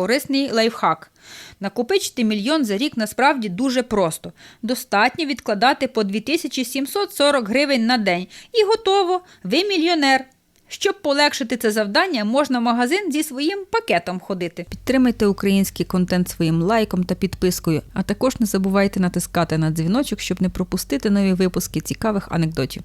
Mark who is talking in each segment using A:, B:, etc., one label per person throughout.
A: Корисний лайфхак. Накопичити мільйон за рік насправді дуже просто. Достатньо відкладати по 2740 гривень на день. І готово, ви мільйонер. Щоб полегшити це завдання, можна в магазин зі своїм пакетом ходити. Підтримайте український контент своїм лайком та підпискою, а також не забувайте натискати на дзвіночок, щоб не пропустити нові випуски цікавих анекдотів.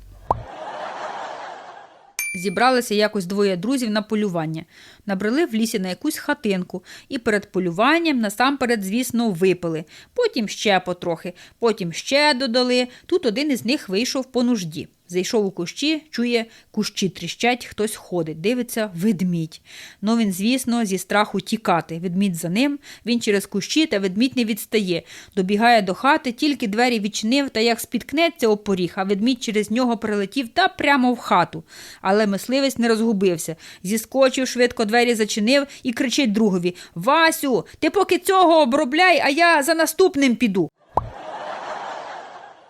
A: Зібралися якось двоє друзів на полювання, набрели в лісі на якусь хатинку і перед полюванням насамперед, звісно, випили. Потім ще потрохи, потім ще додали. Тут один із них вийшов по нужді. Зайшов у кущі, чує, кущі тріщать, хтось ходить, дивиться ведмідь. Ну він, звісно, зі страху тікати. Ведмідь за ним, він через кущі, та ведмідь не відстає. Добігає до хати, тільки двері відчинив, та як спіткнеться о поріг, а ведмідь через нього прилетів та прямо в хату. Але мисливець не розгубився. Зіскочив, швидко двері зачинив і кричить другові: Васю, ти поки цього обробляй, а я за наступним піду.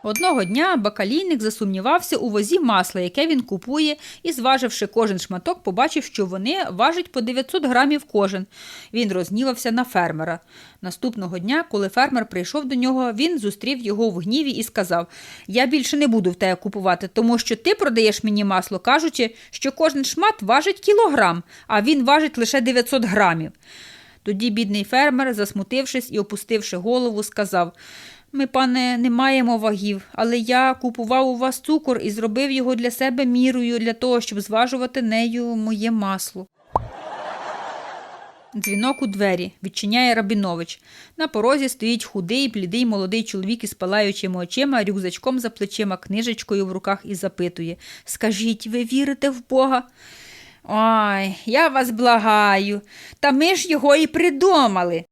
A: Одного дня бакалійник засумнівався у возі масла, яке він купує, і, зваживши кожен шматок, побачив, що вони важать по 900 грамів кожен. Він рознівався на фермера. Наступного дня, коли фермер прийшов до нього, він зустрів його в гніві і сказав: Я більше не буду в тебе купувати, тому що ти продаєш мені масло, кажучи, що кожен шмат важить кілограм, а він важить лише 900 грамів. Тоді бідний фермер, засмутившись і опустивши голову, сказав: Ми, пане, не маємо вагів, але я купував у вас цукор і зробив його для себе мірою, для того, щоб зважувати нею моє масло. Дзвінок у двері відчиняє Рабінович. На порозі стоїть худий, блідий молодий чоловік із палаючими очима, рюкзачком за плечима, книжечкою в руках і запитує Скажіть, ви вірите в Бога? Ой, я вас благаю. Та ми ж його і придумали.